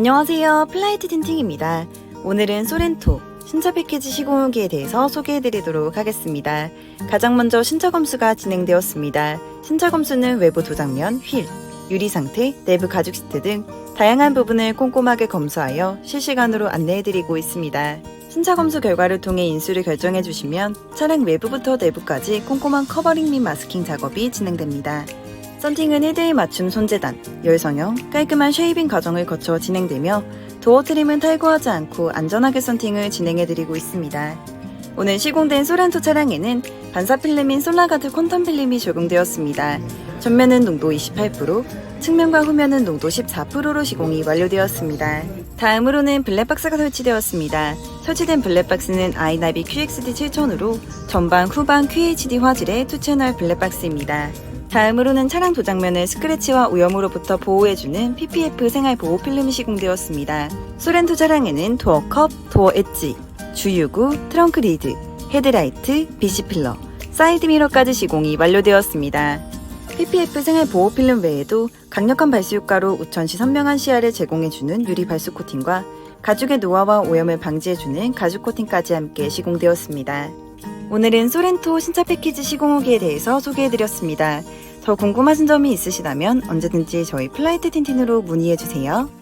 안녕하세요. 플라이트 틴팅입니다. 오늘은 소렌토 신차 패키지 시공 후기에 대해서 소개해 드리도록 하겠습니다. 가장 먼저 신차 검수가 진행되었습니다. 신차 검수는 외부 도장면, 휠, 유리 상태, 내부 가죽 시트 등 다양한 부분을 꼼꼼하게 검수하여 실시간으로 안내해 드리고 있습니다. 신차 검수 결과를 통해 인수를 결정해 주시면 차량 외부부터 내부까지 꼼꼼한 커버링 및 마스킹 작업이 진행됩니다. 썬팅은 헤드에 맞춤 손재단, 열성형, 깔끔한 쉐이빙 과정을 거쳐 진행되며 도어 트림은 탈거하지 않고 안전하게 썬팅을 진행해드리고 있습니다. 오늘 시공된 소렌토 차량에는 반사 필름인 솔라가드 퀀텀 필름이 적용되었습니다. 전면은 농도 28%, 측면과 후면은 농도 14%로 시공이 완료되었습니다. 다음으로는 블랙박스가 설치되었습니다. 설치된 블랙박스는 아이나비 QXD 7000으로 전방, 후방 QHD 화질의 투채널 블랙박스입니다. 다음으로는 차량 도장면을 스크래치와 오염으로부터 보호해주는 PPF 생활 보호 필름이 시공되었습니다. 소렌토 차량에는 도어 컵, 도어 엣지, 주유구, 트렁크 리드, 헤드라이트, 비시 필러, 사이드 미러까지 시공이 완료되었습니다. PPF 생활 보호 필름 외에도 강력한 발수 효과로 우천 시 선명한 시야를 제공해주는 유리 발수 코팅과 가죽의 노화와 오염을 방지해주는 가죽 코팅까지 함께 시공되었습니다. 오늘은 소렌토 신차 패키지 시공 후기에 대해서 소개해드렸습니다. 더 궁금하신 점이 있으시다면 언제든지 저희 플라이트 틴틴으로 문의해주세요.